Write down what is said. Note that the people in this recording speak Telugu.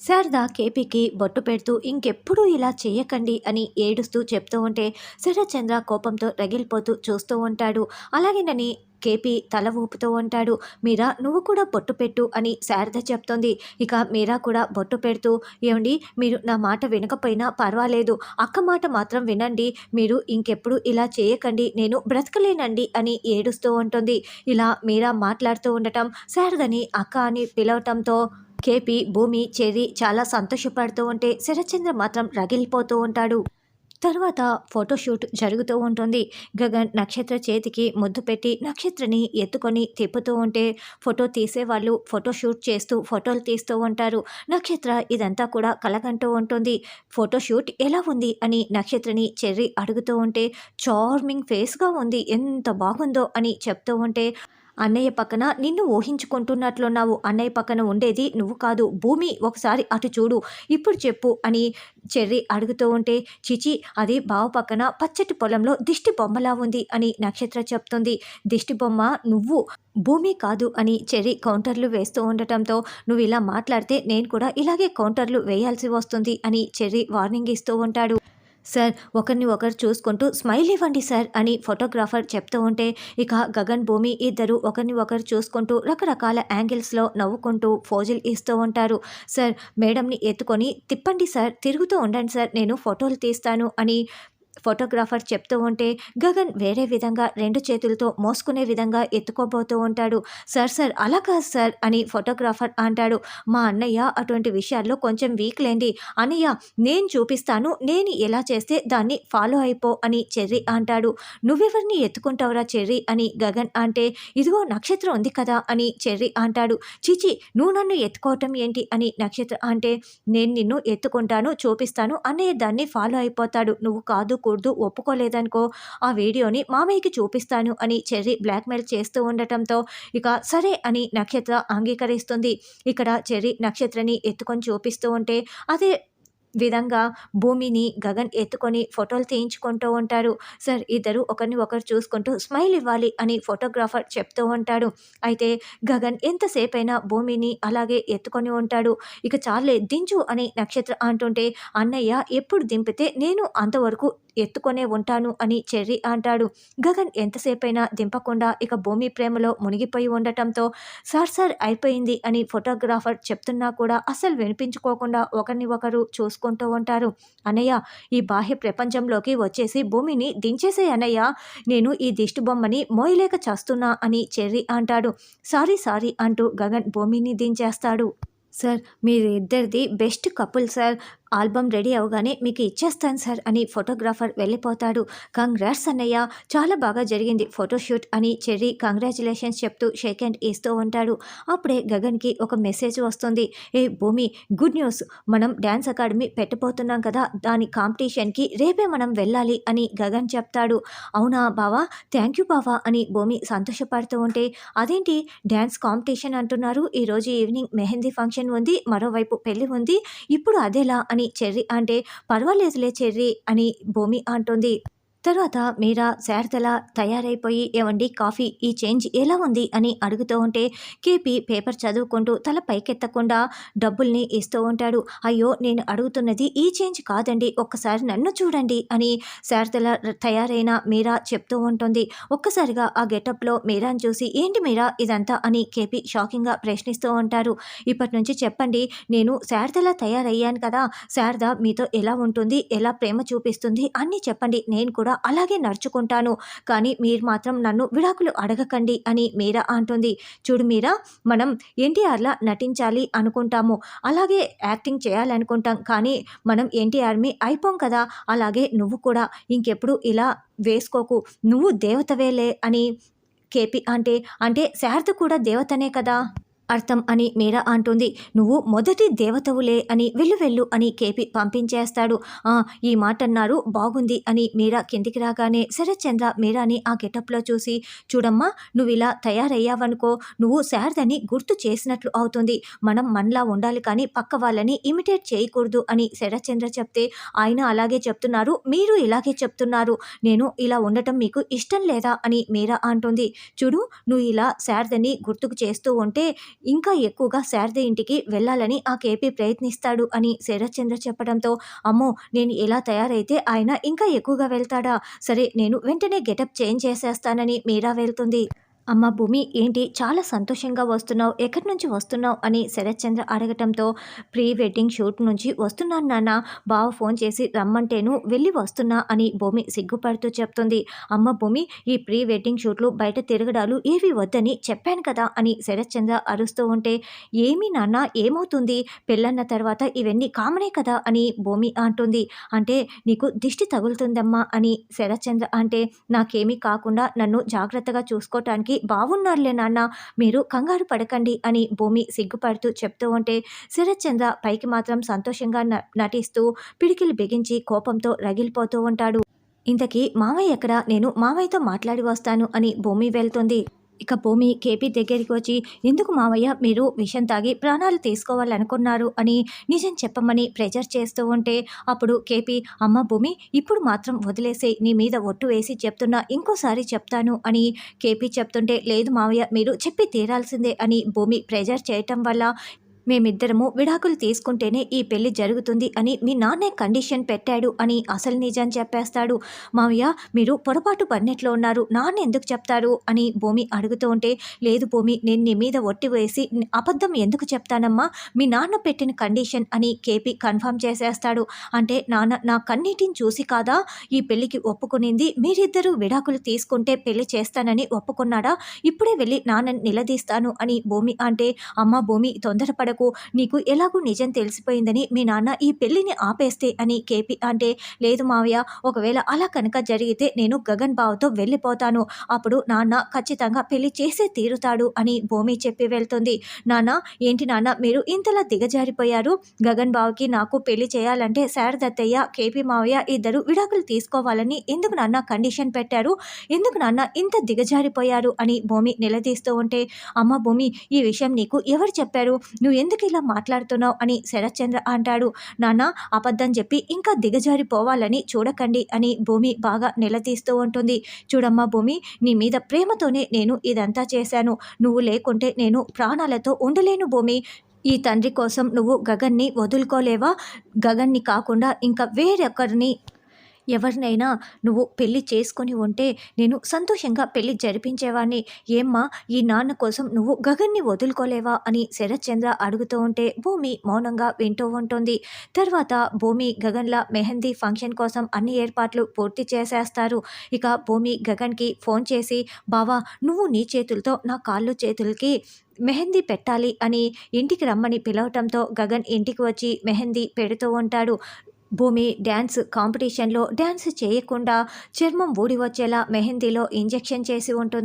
శారద కేపీకి బొట్టు పెడుతూ ఇంకెప్పుడు ఇలా చేయకండి అని ఏడుస్తూ చెప్తూ ఉంటే శరత్చంద్ర కోపంతో రగిలిపోతూ చూస్తూ ఉంటాడు. అలాగేనని కేపీ తల ఊపుతూ ఉంటాడు. మీరా నువ్వు కూడా బొట్టు పెట్టు అని శారద చెప్తోంది. ఇక మీరా కూడా బొట్టు పెడుతూ ఏమండి మీరు నా మాట వినకపోయినా పర్వాలేదు. అక్క మాట మాత్రం వినండి. మీరు ఇంకెప్పుడు ఇలా చేయకండి నేను బ్రతకలేనండి అని ఏడుస్తూ ఉంటుంది. ఇలా మీరా మాట్లాడుతూ ఉండటం శారదని అక్క అని పిలవటంతో కేపీ భూమి చెరి చాలా సంతోషపడుతూ ఉంటే శరత్చంద్ర మాత్రం రగిలిపోతూ ఉంటాడు. తర్వాత ఫోటోషూట్ జరుగుతూ ఉంటుంది. గగన్ నక్షత్ర చేతికి ముద్దు పెట్టి నక్షత్రని ఎత్తుకొని తిప్పుతూ ఉంటే ఫోటో తీసేవాళ్ళు ఫోటోషూట్ చేస్తూ ఫోటోలు తీస్తూ ఉంటారు. నక్షత్ర ఇదంతా కూడా కలగంటూ ఉంటుంది. ఫోటోషూట్ ఎలా ఉంది అని నక్షత్రని చెర్రి అడుగుతూ ఉంటే చార్మింగ్ ఫేస్గా ఉంది. ఎంత బాగుందో అని చెప్తూ ఉంటే అన్నయ్య పక్కన నిన్ను ఊహించుకుంటున్నట్లున్నావు. అన్నయ్య పక్కన ఉండేది నువ్వు కాదు. భూమి ఒకసారి అటు చూడు. ఇప్పుడు చెప్పు అని చెర్రి అడుగుతూ ఉంటే చిచి అది బావ పక్కన పచ్చటి పొలంలో దిష్టి బొమ్మలా ఉంది అని నక్షత్ర చెప్తుంది. దిష్టి బొమ్మ నువ్వు భూమి కాదు అని చెర్రీ కౌంటర్లు వేస్తూ ఉండటంతో నువ్వు ఇలా మాట్లాడితే నేను కూడా ఇలాగే కౌంటర్లు వేయాల్సి వస్తుంది అని చెర్రీ వార్నింగ్ ఇస్తూ ఉంటాడు. సార్ ఒకరిని ఒకరు చూసుకుంటూ స్మైల్ ఇవ్వండి సార్ అని ఫోటోగ్రాఫర్ చెప్తూ ఉంటే ఇక గగన్ భూమి ఇద్దరు ఒకరిని ఒకరు చూసుకుంటూ రకరకాల యాంగిల్స్లో నవ్వుకుంటూ ఫోజులు ఇస్తూ ఉంటారు. సార్ మేడంని ఎత్తుకొని తిప్పండి సార్ తిరుగుతూ ఉండండి సార్ నేను ఫోటోలు తీస్తాను అని ఫోటోగ్రాఫర్ చెప్తూ ఉంటే గగన్ వేరే విధంగా రెండు చేతులతో మోసుకునే విధంగా ఎత్తుకోబోతూ ఉంటాడు. సార్ సార్ అలా కాదు సార్ అని ఫోటోగ్రాఫర్ అంటాడు. మా అన్నయ్య అటువంటి విషయాల్లో కొంచెం వీక్ లేండి. అన్నయ్య నేను చూపిస్తాను. నేను ఎలా చేస్తే దాన్ని ఫాలో అయిపో అని చెర్రి అంటాడు. నువ్వెవరిని ఎత్తుకుంటావురా చెర్రీ అని గగన్ అంటే ఇదిగో నక్షత్రం ఉంది కదా అని చెర్రి అంటాడు. చిచి నువ్వు నన్ను ఎత్తుకోవటం ఏంటి అని నక్షత్రం అంటే నేను నిన్ను ఎత్తుకుంటాను చూపిస్తాను. అన్నయ్య దాన్ని ఫాలో అయిపోతాడు. నువ్వు కాదు కూడదు ఒప్పుకోలేదనుకో ఆ వీడియోని మామయ్యకి చూపిస్తాను అని చెర్రీ బ్లాక్మెయిల్ చేస్తూ ఉండటంతో ఇక సరే అని నక్షత్ర అంగీకరిస్తుంది. ఇక్కడ చెర్రీ నక్షత్రని ఎత్తుకొని చూపిస్తూ ఉంటే అదే విధంగా భూమిని గగన్ ఎత్తుకొని ఫోటోలు తీయించుకుంటూ ఉంటారు సార్ ఇద్దరు ఒకరిని ఒకరు చూసుకుంటూ స్మైల్ ఇవ్వాలి అని ఫోటోగ్రాఫర్ చెప్తూ ఉంటాడు. అయితే గగన్ ఎంతసేపైనా భూమిని అలాగే ఎత్తుకొని ఉంటాడు. ఇక చాలే దించు అని నక్షత్ర అంటుంటే అన్నయ్య ఎప్పుడు దింపితే నేను అంతవరకు ఎత్తుకొనే ఉంటాను అని చెర్రీ అంటాడు. గగన్ ఎంతసేపైనా దింపకుండా ఇక భూమి ప్రేమలో మునిగిపోయి ఉండటంతో సార్ సార్ అయిపోయింది అని ఫోటోగ్రాఫర్ చెప్తున్నా కూడా అసలు వినిపించుకోకుండా ఒకరిని ఒకరు చేసుకుంటూ ఉంటారు. అన్నయ్య ఈ బాహ్య ప్రపంచంలోకి వచ్చేసి భూమిని దించేసే అన్నయ్య. నేను ఈ దిష్టి బొమ్మని మోయలేక చేస్తున్నా అని చెర్రి అంటాడు. సారీ సారీ అంటూ గగన్ భూమిని దించేస్తాడు. Sir మీరిద్దరిది best couple sir. Album ready అవగానే మీకు ఇచ్చేస్తాను సార్ అని ఫోటోగ్రాఫర్ వెళ్ళిపోతాడు. కంగ్రాట్స్ అన్నయ్య చాలా బాగా జరిగింది ఫోటోషూట్ అని చెర్రీ కంగ్రాచులేషన్స్ చెప్తూ షేక్ హ్యాండ్ ఇస్తూ ఉంటాడు. అప్పుడే గగన్కి ఒక మెసేజ్ వస్తుంది. ఏ భూమి గుడ్ న్యూస్. మనం డ్యాన్స్ అకాడమీ పెట్టబోతున్నాం కదా దాని కాంపిటీషన్కి రేపే మనం వెళ్ళాలి అని గగన్ చెప్తాడు. అవునా బావా? థ్యాంక్ యూ బావా అని భూమి సంతోషపడుతూ ఉంటే అదేంటి? డ్యాన్స్ కాంపిటీషన్ అంటున్నారు. ఈరోజు ఈవినింగ్ మెహందీ ఫంక్షన్ ఉంది మరోవైపు పెళ్ళి ఉంది. ఇప్పుడు అదేలా అని చెర్రి అంటే పర్వాలేదులే చెర్రీ అని భూమి అంటుంది. తర్వాత మీరా శారదల తయారైపోయి ఏమండి కాఫీ ఈ చేంజ్ ఎలా ఉంది? అని అడుగుతూ ఉంటే కేపీ పేపర్ చదువుకుంటూ తల పైకెత్తకుండా డబ్బుల్ని ఇస్తూ ఉంటాడు. అయ్యో నేను అడుగుతున్నది ఈ చేంజ్ కాదండి ఒక్కసారి నన్ను చూడండి అని శారదల తయారైన మీరా చెప్తూ ఉంటుంది. ఒక్కసారిగా ఆ గెటప్లో మీరాని చూసి ఏంటి మీరా ఇదంతా? అని కేపీ షాకింగ్గా ప్రశ్నిస్తూ ఉంటారు. ఇప్పటి నుంచి చెప్పండి నేను శారదలా తయారయ్యాను కదా శారద మీతో ఎలా ఉంటుంది ఎలా ప్రేమ చూపిస్తుంది అన్నీ చెప్పండి నేను కూడా అలాగే నడుచుకుంటాను. కానీ మీరు మాత్రం నన్ను విడాకులు అడగకండి అని మీరా అంటుంది. చూడు మీరా మనం ఎన్టీఆర్లా నటించాలి అనుకుంటాము. అలాగే యాక్టింగ్ చేయాలనుకుంటాం. కానీ మనం ఎన్టీఆర్మి అయిపోం కదా. అలాగే నువ్వు కూడా ఇంకెప్పుడు ఇలా వేసుకోకు. నువ్వు దేవతవేలే అని కేపీ అంటే అంటే శారద కూడా దేవతనే కదా. అర్థం అని మీరా అంటుంది. నువ్వు మొదటి దేవతవులే అని వెళ్ళు వెళ్ళు అని కేపి పంపించేస్తాడు. "ఆ, ఈ మాట అన్నారు బాగుంది అని మీరా కిందికి రాగానే శరత్చంద్ర మీరాని ఆ గెటప్లో చూసి చూడమ్మా నువ్వు ఇలా తయారయ్యావనుకో నువ్వు శారదని గుర్తు చేసినట్లు అవుతుంది. మనం మనలా ఉండాలి కానీ పక్క వాళ్ళని ఇమిటేట్ చేయకూడదు అని శరత్చంద్ర చెప్తే ఆయన అలాగే చెప్తున్నారు మీరు ఇలాగే చెప్తున్నారు. నేను ఇలా ఉండటం మీకు ఇష్టం లేదా అని మీరా అంటుంది. చూడు నువ్వు ఇలా శారదని గుర్తుకు చేస్తూ ఉంటే ఇంకా ఎక్కువగా శారద ఇంటికి వెళ్ళాలని ఆ కేపీ ప్రయత్నిస్తాడు అని శరత్చంద్ర చెప్పడంతో అమ్మో నేను ఎలా తయారైతే ఆయన ఇంకా ఎక్కువగా వెళ్తాడా? సరే నేను వెంటనే గెటప్ చేంజ్ చేసేస్తానని మీరా వెళ్తుంది. అమ్మ భూమి ఏంటి? చాలా సంతోషంగా వస్తున్నావు. ఎక్కడి నుంచి వస్తున్నావు? అని శరత్చంద్ర అడగటంతో ప్రీ వెడ్డింగ్ షూట్ నుంచి వస్తున్నాను నాన్న. బావ ఫోన్ చేసి రమ్మంటేను వెళ్ళి వస్తున్నా అని భూమి సిగ్గుపడుతూ చెప్తుంది. అమ్మ భూమి ఈ ప్రీ వెడ్డింగ్ షూట్లు బయట తిరగడాలు ఏవి వద్దని చెప్పాను కదా అని శరత్చంద్ర అరుస్తూ ఉంటే ఏమి నాన్న? ఏమవుతుంది? పెళ్ళన్న తర్వాత ఇవన్నీ కామనే కదా అని భూమి అంటుంది. అంటే నీకు దిష్టి తగులుతుందమ్మా అని శరత్చంద్ర అంటే నాకేమీ కాకుండా నన్ను జాగ్రత్తగా చూసుకోవటానికి బాగున్నారులే నాన్న మీరు కంగారు పడకండి అని భూమి సిగ్గుపడుతూ చెప్తూ ఉంటే శరత్చంద్ర పైకి మాత్రం సంతోషంగా న- నటిస్తూ పిడికిలు బిగించి కోపంతో రగిలిపోతూ ఉంటాడు. ఇంతకీ మామయ్య ఎక్కడ? నేను మామయ్యతో మాట్లాడి వస్తాను అని భూమి వెళ్తుంది. ఇక భూమి కేపీ దగ్గరికి వచ్చి ఎందుకు మావయ్య మీరు విషం తాగి ప్రాణాలు తీసుకోవాలనుకున్నారు? అని నిజం చెప్పమని ప్రెజర్ చేస్తూ ఉంటే అప్పుడు కేపీ అమ్మ భూమి ఇప్పుడు మాత్రం వదిలేసే నీ మీద ఒట్టు వేసి చెప్తున్నా ఇంకోసారి చెప్తాను అని కేపీ చెప్తుంటే లేదు మావయ్య మీరు చెప్పి తీరాల్సిందే అని భూమి ప్రెజర్ చేయటం వల్ల మేమిద్దరము విడాకులు తీసుకుంటేనే ఈ పెళ్ళి జరుగుతుంది అని మీ నాన్నే కండిషన్ పెట్టాడు అని అసలు నిజం చెప్పేస్తాడు. మావయ్య మీరు పొరపాటు పడినట్లు ఉన్నారు. నాన్న ఎందుకు చెప్తారు? అని భూమి అడుగుతూ ఉంటే లేదు భూమి నేను నీ మీద ఒట్టి వేసి అబద్ధం ఎందుకు చెప్తానమ్మా? మీ నాన్న పెట్టిన కండిషన్ అని కేపీ కన్ఫర్మ్ చేసేస్తాడు. అంటే నాన్న నా కన్నీటిని చూసి కాదా? ఈ పెళ్ళికి ఒప్పుకునింది. మీరిద్దరూ విడాకులు తీసుకుంటే పెళ్ళి చేస్తానని ఒప్పుకున్నాడా? ఇప్పుడే వెళ్ళి నాన్నని నిలదీస్తాను అని భూమి అంటే అమ్మ భూమి తొందరపడకు నీకు ఎలాగూ నిజం తెలిసిపోయిందని మీ నాన్న ఈ పెళ్ళిని ఆపేస్తే అని కేపీ అంటే లేదు మావయ్య ఒకవేళ అలా కనుక జరిగితే నేను గగన్ బావతో వెళ్ళిపోతాను. అప్పుడు నాన్న ఖచ్చితంగా పెళ్ళి చేసే తీరుతాడు అని భూమి చెప్పి వెళ్తుంది. నాన్న ఏంటి నాన్న మీరు ఇంతలా దిగజారిపోయారు? గగన్ బావకి నాకు పెళ్ళి చేయాలంటే శారదత్తయ్య కేపీ మావయ్య ఇద్దరు విడాకులు తీసుకోవాలని ఎందుకు నాన్న కండిషన్ పెట్టారు? ఎందుకు నాన్న ఇంత దిగజారిపోయారు? అని భూమి నిలదీస్తూ ఉంటే అమ్మ భూమి ఈ విషయం నీకు ఎవరు చెప్పారు? నువ్వు ఎందుకు ఇలా మాట్లాడుతున్నావు అని శరత్చంద్ర అంటాడు. నాన్న అబద్ధం చెప్పి ఇంకా దిగజారిపోవాలని చూడకండి అని భూమి బాగా నిలదీస్తూ ఉంటుంది. చూడమ్మా భూమి నీ మీద ప్రేమతోనే నేను ఇదంతా చేశాను. నువ్వు లేకుంటే నేను ప్రాణాలతో ఉండలేను భూమి. ఈ తండ్రి కోసం నువ్వు గగన్ని వదులుకోలేవా? గగన్ని కాకుండా ఇంకా వేరొకరిని ఎవరినైనా నువ్వు పెళ్ళి చేసుకొని ఉంటే నేను సంతోషంగా పెళ్ళి జరిపించేవాణ్ణి. ఏమ్మా ఈ నాన్న కోసం నువ్వు గగన్ని వదులుకోలేవా అని శరత్చంద్ర అడుగుతూ ఉంటే భూమి మౌనంగా వింటూ ఉంటుంది. తర్వాత భూమి గగన్ల మెహందీ ఫంక్షన్ కోసం అన్ని ఏర్పాట్లు పూర్తి చేసేస్తారు. ఇక భూమి గగన్కి ఫోన్ చేసి బావా నువ్వు నీ చేతులతో నా కాళ్ళు చేతులకి మెహందీ పెట్టాలి అని ఇంటికి రమ్మని పిలవటంతో గగన్ ఇంటికి వచ్చి మెహందీ పెడుతూ ఉంటాడు. భూమి డ్యాన్స్ కాంపిటీషన్లో డ్యాన్స్ చేయకుండా చర్మం ఊడి వచ్చేలా మెహందీలో ఇంజెక్షన్ చేసి ఉంటుంది.